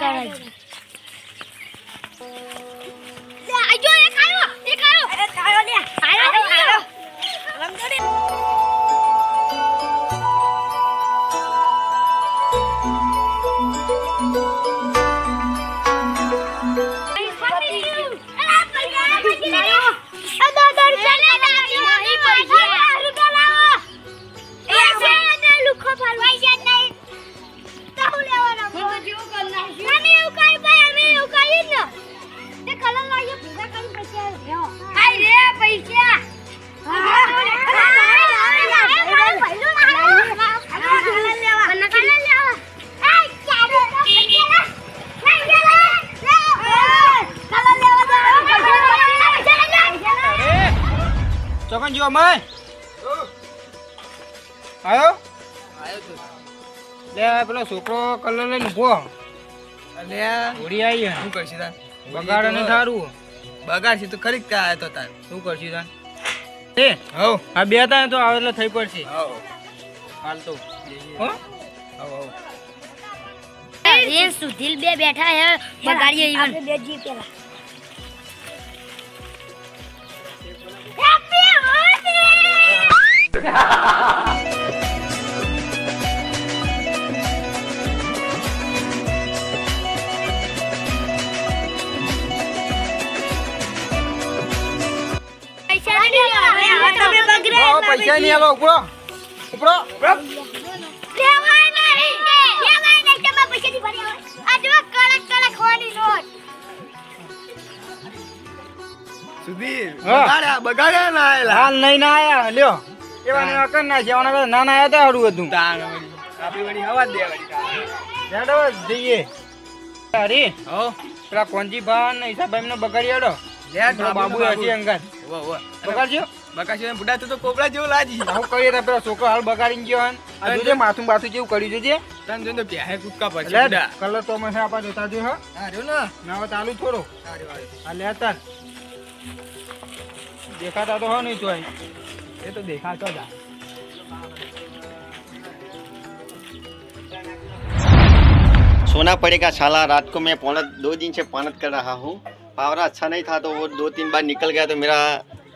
પકડ છે આજો એક આયો એક આયો અરે આયો લે. આયો આયો કલર લઈને ઊભો અલ્યા હોડી આવી શું કરશે તાર બગાડ અને થારું બગાડ તો ખરી ક્યાં આયો તો તાર. શું કરશું એ હવ. આ બે ને તો આવે એટલે થઈ પડશે. હવ. હાલ તો હો? હવ હવ. એ સુધીલ બે બેઠા હે બગાડીએ ઈવન. બે જી પેલા. હેપી બર્થડે જો કડક કડક હોવાની નોટ. સુધીર બગાડ્યા બગાડ્યા ના આયેલા હાલ નહીં ના આયા લ્યો. એવા ને એવા કરી નાખ્યા ઓના ના ના આયા તો હતું. આપણી વળી હવા દે વળી તાર. જઈએ. અરે હવ પેલા કોંજી ભાન ઈસાભાઈ ને બગાડી હેડો. લે બાબુ. હશે અંગાર બગાડજો. બગાડશે ને બુઢા તું તો કોબરા જેવું લાજી હું કહીએ તો પેલો છોકરો હાલ બગાડીને ગયો હન. આ જોજે માથું બાથું જેવું કર્યું જોજે તને જોઈને તો પ્યાહે કૂદકા પડશે લે બુઢા કલર તો અમે આપા જોતા જો હા હા રહ્યો ને ના હોય ચાલુ થોડો સારી વાત. આ લે તાર દેખાતા તો હો નહીં તો એ તો દેખાતો જ આ. सोना पड़ेगा साला रात को मैं पौना दो दिन से पानत कर रहा हूँ पावरा अच्छा नहीं था तो वो दो तीन बार निकल गया तो मेरा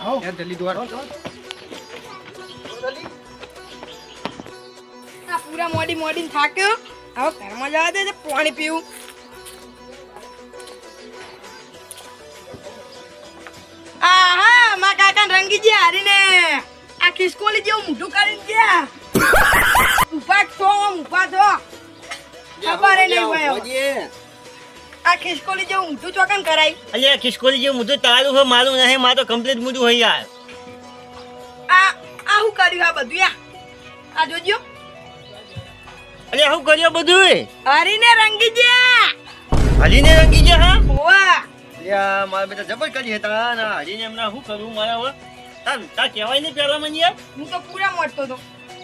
આવો. યાર જલ્દી દોડ. આ પૂરા મોડી મોડી થાક્યો. હવે ઘરમાં જવા દે પાણી પીવું. આહા મા કાકા રંગી ગયા હારીને. આ ખિસકોલી જેવું મોઢું કરીને ગયા. ઊભા છો ઊભા છો. આ ખિસકોલી જેવું ઊંધું ચોકન કરાય? અલ્યા ખિસકોલી જેવું ઊંધું તારું હોય મારું નહીં મારે તો કમ્પ્લીટ મુદ્દું હોય યાર. આ આ શું કર્યું આ બધું યા? આ જોજો. અલ્યા હું કર્યો બધું? હરીને રંગી ગયા. હલીને રંગી ગયા હા? વાહ અલ્યા મારા બેટા જબર કરી હતા ના હરીને એમના શું કરું મારા હવે? તાર તા કહેવાય નહીં પહેલા મને યાર. હું તો પૂરા મળતો તો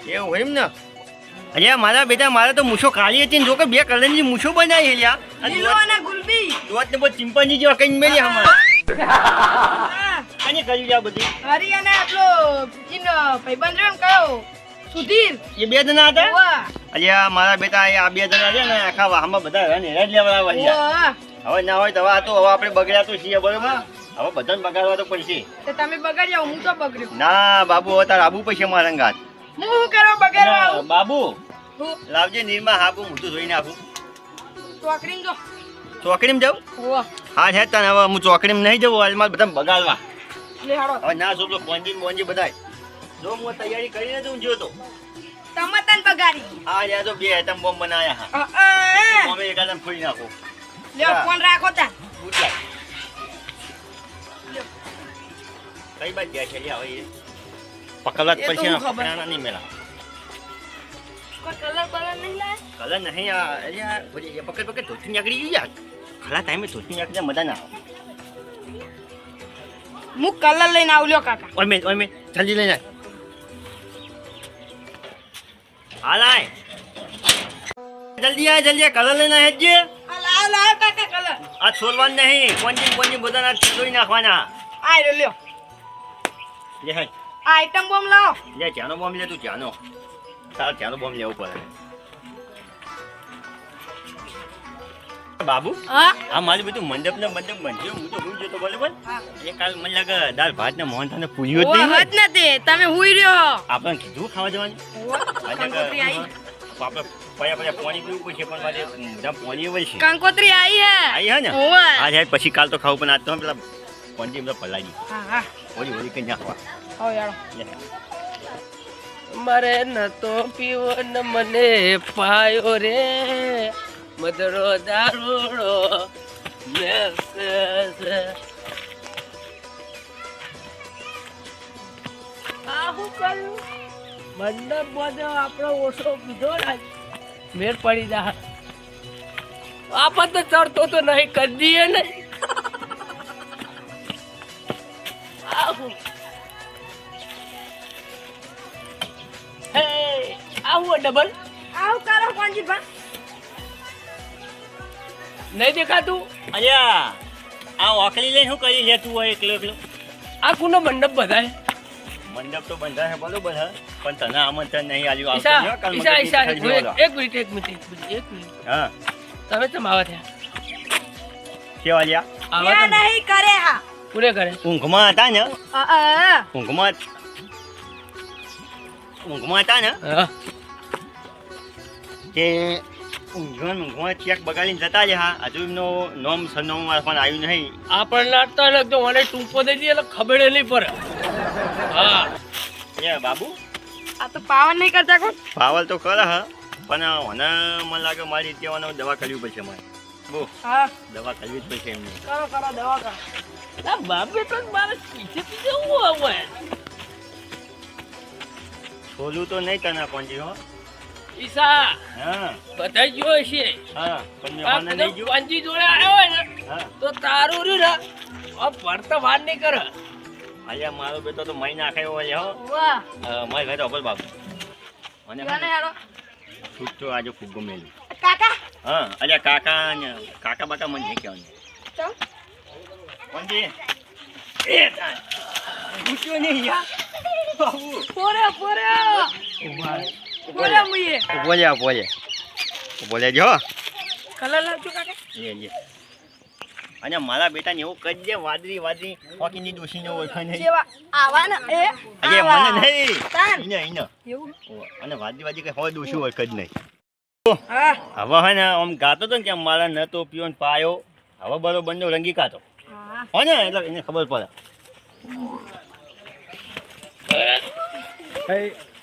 એવું હોય એમ ને? અલ્યા મારા બેટા મારે તો મૂછો કાઢી હતી ને જો કે બે કલરની મૂછો બનાવી લ્યા. અને ગુલબી. દોત ને બહુ ચિંપાંજી જેવા કઈ મેલી હમણાં અને કરી લ્યા બધી. હરી અને આપણો જીન ભાઈબંધ રહ્યો કયો? સુધીર. એ બે જણા હતા? અલ્યા મારા બેટા આ બે જણા છે ને આખા વાહમાં બધા હેરા જ લેવા આવ્યા હવે. ના હોય તો હવે આ તો હવે આપણે બગડ્યા તો છીએ બરોબર? હવે બધાને બગાડવા તો પડશે. તમે બગાડ્યા હું તો બગડ્યો. ના બાબુ હવે તાર આબુ પૈસા મારા અંગાત. હું શું કરવા બગાડવા બાબુ લાવજે નીરમાં હાબુ હું તો ધોઈ નાખું ચોકડીને જો. ચોકડીમાં જાઉં હા હે તને હવે હું ચોકડીમાં નહીં જવું હાલમાં બધા બગાડવા. લે હાડો. હવે ના શું તો પોંજી પોંજી બધાય. જો હું તૈયારી કરીને તો જો તો. તમે તન બગાડી. હા યાર તો બે આઈટમ બોમ્બ બનાયા હા. અમે એકાદમ ફોડી નાખો. લ્યો ફોન રાખો તા કઈ બાજુ ગયા છે? લ્યા હવે? પકડવા જ પડશે. પકડાના નહીં કોઈ કલર નહીં આ પકડ પકડ ધોતી નીકળી ગયું યાર. ખરા ટાઈમે ધોતી નીકળી મજા ના આવે. હું કલર લઈને આવલ્યો કાકા. ઓય મેં ઓય મેં જલ્દી લઈને. હાલ આય. જલ્દી આય જલ્દી કલર લઈને આય જ આ લાવ લાવ કાકા કલર. આ છોડવાનું નહીં કોંજી કોંજી બધાના છોડી નાખવાના. આય લ્યો લે હાય આઈટમ બોમ્બ લાવો લે ચાનો બોમ્બ લે તું ચાનો તાર ચાનો બોમ્બ લેવો પડે. બાબુ હા? આ મારું બધું મંડપ ને મંડપ બનજો હું તો હું બોલે બોલ એ કાલ મને લાગે દાળ ભાત ને મોહન થાને પૂછ્યું જ નહીં હદ નથી. તમે હુઈ રહ્યો આપણે કીધું ખાવા જવાનું? કંકોત્રી આવી આપણે પયા પયા પાણી પીવું પડશે પણ મારે બધા પાણી વળશે. કંકોત્રી આવી હે. આવી હે ને? ઓવા પછી કાલ તો ખાવું પણ આજ તો પેલા પલાળી. હા હા. ઓલી ઓલી કઈ નાખવા આવો ન તો પીવો ન મને પાયો રે. મધરો દારૂડો. મંડપ બધો આપણો ઓછો પીધો ને. મેર પડી જા. આપણ તો ચડતો તો નહીં કરી દઈએ ને આવું આવું ડબલ આવું કરો કોંજી ભા નહીં દેખાતું? અલ્યા આ ઓકલી લઈને શું કરી લેતું હોય એકલો એકલો? આ કુનો મંડપ બધાય? મંડપ તો બંધાય છે બરોબર હે પણ તને આમંત્રણ નહીં આવ્યું આવતો. ઈશા કાલ ઈશા. એક મિનિટ એક મિનિટ એક મિનિટ હા. તમે ચમ આવા થયા? કેવા લ્યા? આવા નહીં કરે હા પૂરે કરે? ઊંઘમાં હતા ને? અ, અ, ઊંઘમાં ઊંઘમાં હતા ને? હા. તે ઊંઘમાં ઊંઘવા ચેક બગાડીને જતા જ હા હજુ એમનો નોમ સરનામું મારા પણ આવ્યું નહીં. આપણને લાગતા ને તો મને ટૂંકો દઈ દે એટલે ખબર નહીં પડે. હા. એ બાબુ? આ તો પાવન નહીં કરતા કોણ પાવલ તો કરે હા પણ મને મને લાગે મારી રીતે દવા કરવી પડશે મારે બહુ. હા. દવા કરવી જ પડશે એમને. કરો કરો દવા કરો. આ તો મારે પીછે પીછે હું આવે છોલું તો નહીં તને પહોંચ્યું હો. હા. બધા જોયો છે. પંજી જોડે આવ્યો હોય ને તો તારું રહ્યું ને ભરતા વાર નહીં કરે. અલ્યા મારો બેટો તો મહી નાખ્યો હોય હો. મારે ઘરે અપર બાબુ મને છૂટ તો આજે ખૂબ ગમેલું. કાકા. હા અલ્યા કાકા કાકા બાકા મને નહીં કહેવાનું. પંજી. એ તાય. નહીં યાર. બાબુ પોરે પોરે ઊભો લે ઊભો લે ઊભો લે જો. કલર લાવજો કાકા. લે લે. અને મારા બેટાને એવું કરી દે હોકી ની હોકીની ડોશીને ઓળખા નહીં. જેવા આવા ને એ અરે મને નહીં. તાન. ઈને એવું? અને વાદરી વાદરી કઈ હોય ડોશી ઓળખ જ નહીં. હા. હવે હે ને આમ ગાતો તો ને કે મારા ન તો ને પાયો. હવે બરોબર નો રંગી કાતો હો. ને એટલે એને ખબર પડે.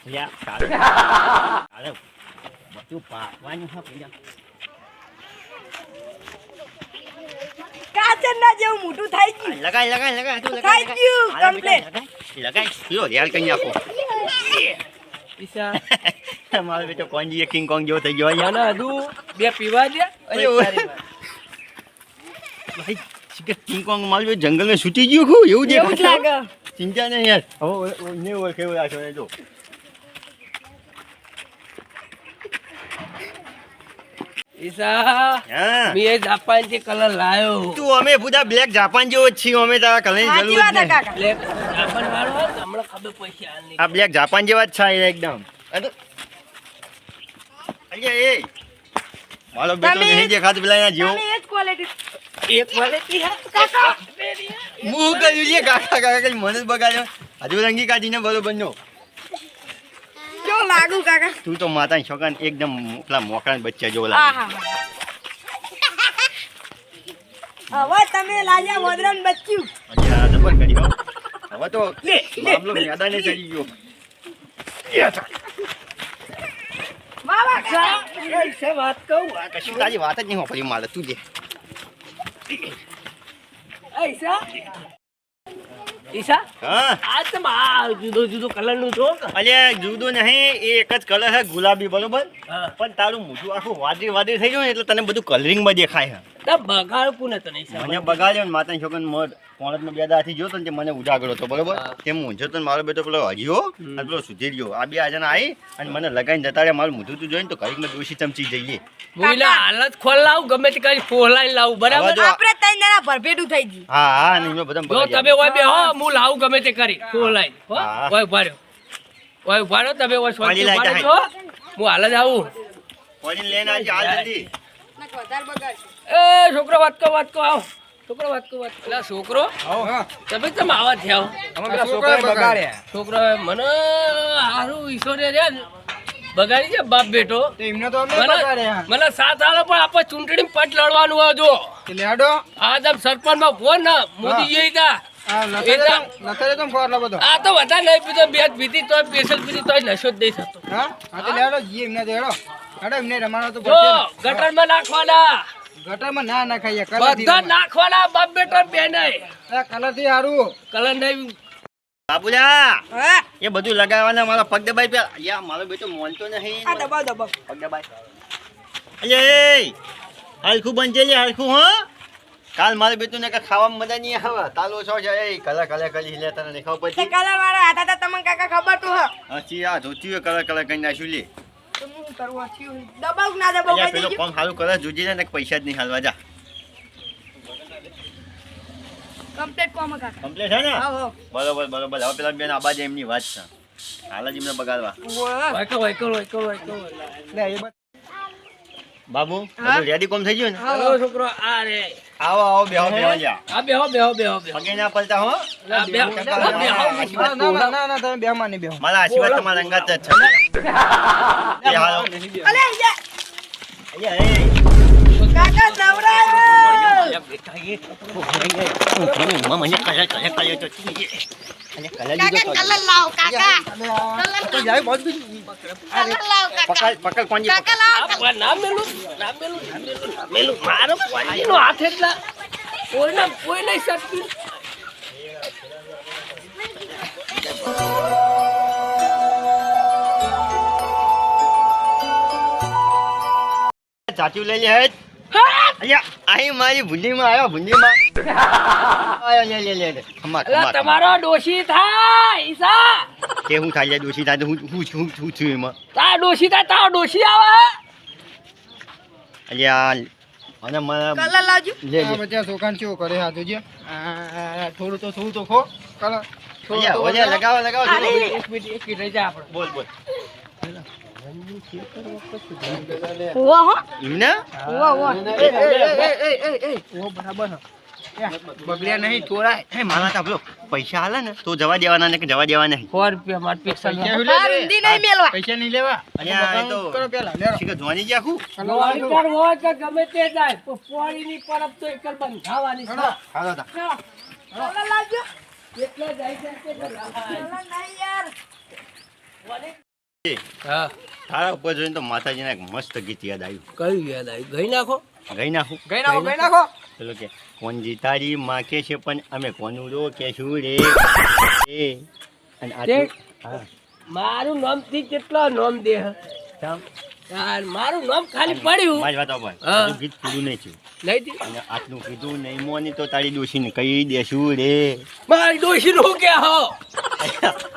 લ્યા, તારે તારે બધું પાવાનું હા પેલા. કાચર ના જેવું મોટું થઈ ગયું લગાય લગાય લગાય તું થઈ લગાય ગયું, લગાય. complete. લગાય લ્યો યાર કઈ નાખો ઈશા મારો બેટો કોંજી કિંગ કોંગ જેવો થઈ ગયો યાર હજુ બે પીવા દે અરે. ભાઈ કિંગ કોંગ મારું જંગલમાં છૂટી ગયું એવું દેખાય ચિંતા નહીં યાર હવે ને ઓળખે એવું રાખો જો ઈશા મેં જાપાનથી કલર લાયો. તું અમે પૂરા બ્લેક જાપાન જેવો જ છીએ અમે તારા કલરની જરૂર બ્લેક જાપાન વાળો હોય ને, ખબર પડશે હાલ નહીં આ બ્લેક જાપાન જેવા જ છે એકદમ. અરે એ. મારો બેટો નહીં દેખાતો પેલા અહીંયા જેવો. એ જ ક્વોલિટી એક ક્વોલિટી હે. કાકા. હું. કર્યું છે કાકા કાકા કઈ મને બગાડ્યો. હજુ રંગી કાઢીને બરોબર નો લાગુ કાકા. તું તો માતા છોકરા એકદમ પેલા મોકરા બચ્ચા જેવો હા લાગે હવે તમે લાજા મોદરાન બચ્યું અચ્છા જબર કરી હો. હવે તો મામલો મેદાને ચડી ગયો. વાત કહું. આ કશું તારી વાત જ નહીં હોપડી મારે તું જે. ઈશા? હા. આ તમે આ જુદો જુદો કલરનું છો? અલ્યા જુદું નહીં એ એક જ કલર છે ગુલાબી બરોબર? પણ તારું મોઢું આખું વાદળી વાદળી થઈ ગયું એટલે તને બધું કલરિંગમાં દેખાય છે ના બગાડ કોને તને મને બગાડ્યો ને માતાની છોકરાને મોઢ પોણતમાં બે દાથી જોતો ને તે મને ઉજાગરો હતો બરોબર? તેમ મૂંઝો તો મારો બેટો પેલો હરિયો અને પેલો સુધીર્યો આ બે આજના આવી અને મને લગાઈને જતા રહ્યા. મારું મોઢું તું જોઈને તો ચમચી જઈએ. હું એના હાલત ખોલ લાવું ગમે તે કરી ફોલાઈ લાવું બરાબર? આપણે થઈ ગયું. હા હા ને એમાં બધા જો તમે ઓય બે હો હું લાવું ગમે તે કરી ફોલાઈ હો. ઓય ઓય ઉભાર્યો. તમે ઓય છો? હું. હાલ જ આવું. લઈને આજે હાલ જલ્દી. વધારે બગાડશે. એ છોકરો વાત કો વાત કો આવો. છોકરો વાત કો વાત કો. છોકરો હા. તમે આવા થયા અમે પેલા છોકરાએ છોકરાએ બગાડ્યા. છોકરો મને હારું ઈશ્વરે રે બગાડી છે બાપ બેટો. તો એમને તો અમે બગાડ્યા. મને સાથ આલો પણ આપણે ચૂંટણી પટ લડવાનું હોય જો લેડો. આ તમ સરપંચમાં ફોન ના મોદી જઈ તા આ તો- તો નથરે તો ખોરલો બધો. આ તો વધારે નહીં પીધો બે પીધી તોય પેશલ પીધી તોય નશો જ નહીં થતો. હા? હા તો લેડો જી એમને તો હેડો હેડો એમને રમાડો તો જો પડશે ને. ગટરમાં નાખવાના. ગટરમાં ના નાખાય કલર બધા નાખવાના બાપ બેટા બેને. કલરથી સારું કલર નહીં બાબુલા એ બધું લગાવવાના મારા પગ દબાઈ પે યા મારો બેટો મોનતો નહીં. આ દબાવ દબાવ. પગ દબાઈ અલે હલખું બનજે લે હલખું હો. કાલ મારે બેટું ને ખાવામાં મજા નહીં આવે. તાલો છો છે. એ કલર કલર કરી લે તને દેખાવ ખબર પછી. કલર વાળા હતા તમને કાકા ખબર તો હ હચી આ ધોતી કલર કલર કરી નાખ્યું લે. તો હું કરવું? થયું દબાવ ના દબાવ અલ્યા દેજો. કોમ સારું કરે જોજે ને પૈસા જ નહીં હાલવા જા. કમ્પ્લીટ કોમ કાકા. કમ્પ્લેટ છે ને? હા બરોબર બરોબર. હવે પેલા બેન આબાજ એમની વાત છે. હાલ જ એમને બગાડવા. લે એ બાબુ? રેડી કોમ થઈ ગયું ને? હાલો છોકરો આ રે. આવો આવો બેહો બેહો જા આ બેહો બેહો બેહો બેહો. પગે ના પડતા હો. બેહો. બેહો ના ના ના, તમે બે માં બેહો. મારા આશીર્વાદ તમારા અંગાત જ છે. એ હાલો. અલે. હાથ એટલા કોઈના કોઈ નહીં શકતું ચાચુ લઈ લે અહીં મારી ભૂંડીમાં આવ્યો ભૂંડીમાં આયો લે લે લે લે ખમા ખમા તમારો ડોશી થાય ઈસા કે હું થાય લે થાય હું હું હું હું છું એમાં તા ડોશી થાય તારો ડોશી આવે અલ્યા અને મને કલર લાવજો લે લે બચ્ચા છોકરાને કેવું કરે હા જોજે થોડું તો થોડું તો ખો કલર થોડું તો લગાવો લગાવો એક મિનિટ એક મિનિટ રહી જાય આપણે બોલ બોલ બગડ્યા નહીં થોડા. હે મારા તો પૈસા હાલે ને તો જવા દેવાના ને કે જવા દેવા નહીં સો રૂપિયા માર પૈસા પૈસા લો. લે આ રૂંધી નહીં મેલવા. પૈસા નહીં લેવા. અલ્યા, એ તો- કરો પેલા લેરો શીખર જોવાની જ આખું હોય કે ગમે તે જાય પણ પોળીની પરબ તો એક બંધાવાની હાલો તા. કલર એટલે જાય છે નહીં યાર. હા. તારા ઉપર જોઈને તો માતાજીને એક મસ્ત ગીત યાદ આવ્યું. કયું યાદ આવ્યું? ગઈ નાખો. ગઈ નાખો. ગઈ નાખો ગઈ નાખો. પેલો કે કોણ જીતારી માં કે છે પણ અમે કોનું રો કે શું રે? એ. અને આટલું મારું નામથી કેટલો નામ દે યાર મારું નામ ખાલી પડ્યું. મારી વાત સાંભળ. ગીત પૂરું નહીં થયું. નહીં અને આટલું કીધું નહીં મોની તો તારી ડોશીને કહી દેશું રે? મારી ડોશી નું કે હો?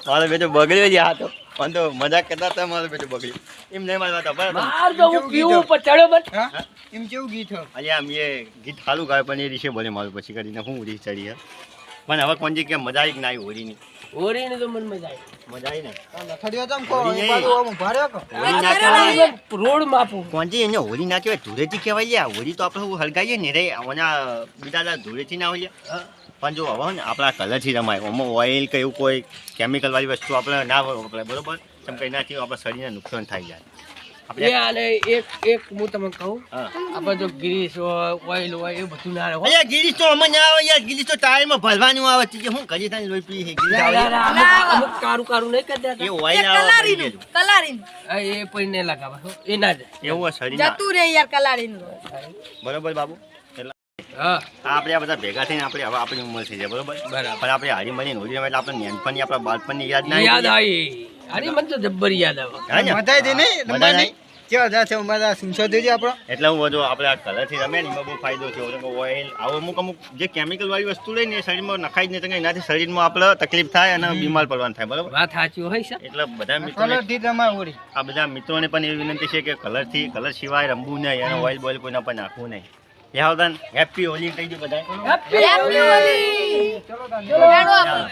બે બેટો બગડ્યો જ આ તો. પણ તો મજાક કરતા હતા મારું બેટું બગડ્યું એમ નહીં મારી વાત સાંભળ. માર તો હું પીવું પર ચડ્યો બસ. એમ કેવું ગીત હે? અલ્યા આમ એ ગીત સારું ગાય પણ એ રીશે બોલે મારું પછી કરીને હું રીસ ચડી પણ હવે કોણજી કે મજા આવી કે ના આવી હોળીની હોરી તો મને મજા આવી. મજા આવી ને? આ તમ કો હોળી એ બાજુ આમ ઊભા કો? કે? ના કહેવાય રોડ માપું. કોણજી એને હોળી ના કહેવાય ધૂળેટી કહેવાય લ્યા. હોળી તો આપણે હલગાઈએ ને રે? ઓના બીજા ધૂળેટી ના હોય. પણ જો હવે ને આપણા કલરથી રમાય. આમાં ઓઇલ કે એવું કોઈ કેમિકલવાળી વસ્તુ આપણે ના વપરાય બરોબર? કેમ કે એનાથી આપણા શરીરને નુકસાન થાય જાય. આપણે આને એક એક હું તમને કહું. આપણે જો ગ્રીસ હોય ઓઇલ હોય એ બધું ના રહે અલ્યા ગિરીશ તો અમે ના આવે યાર ગિરીશ તો ટાયરમાં ભરવાનું આવે. છે હું કરી તાની લોહી પી ગિરીશ અમુક- કારું કારું નહીં કરી એ ઓઇલ આવે કલારીનું કલારીનું. એ પછી નહીં લગાવવા એ ના જાય એવું શરીર જતું રે યાર કલારીનું. બરોબર બાબુ? આપણે આ બધા ભેગા થઈને આપણે હવે આપણી ઉંમર થઈ જાય બરોબર? બરાબર. પણ આપણે હારી મળીને હોળી રમે એટલે આપણે નેનપણની આપણા બાળપણની યાદ ના યાદ આવી. હારી મને તો જબ્બર યાદ આવે? મજા આવી નહીં મજા નહીં? કેવા છે અમારા સુનસો દેજો આપણો? એટલે હું બધું આપણે આ કલરથી રમે ને એમાં બહુ ફાયદો છે ઓઇલ આવો અમુક અમુક જે કેમિકલ વાળી વસ્તુ લઈને એ શરીરમાં નખાઈ જ નહીં તો એનાથી શરીરમાં આપણે તકલીફ થાય અને બીમાર પડવાનું થાય બરાબર? વાત સાચી હોય છે. એટલે બધા મિત્રોને કલરથી આ બધા મિત્રોને પણ એવી વિનંતી છે કે કલરથી કલર સિવાય રમવું નહીં અને ઓઇલ બોઇલ કોઈના પણ નાખવું નહીં. યાવદાન હેપી હોલી કહી દો બધા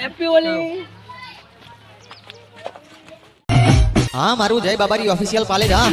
હેપી ઓલી હા મારું જય બાબારી ઓફિશિયલ પાલેજ હા.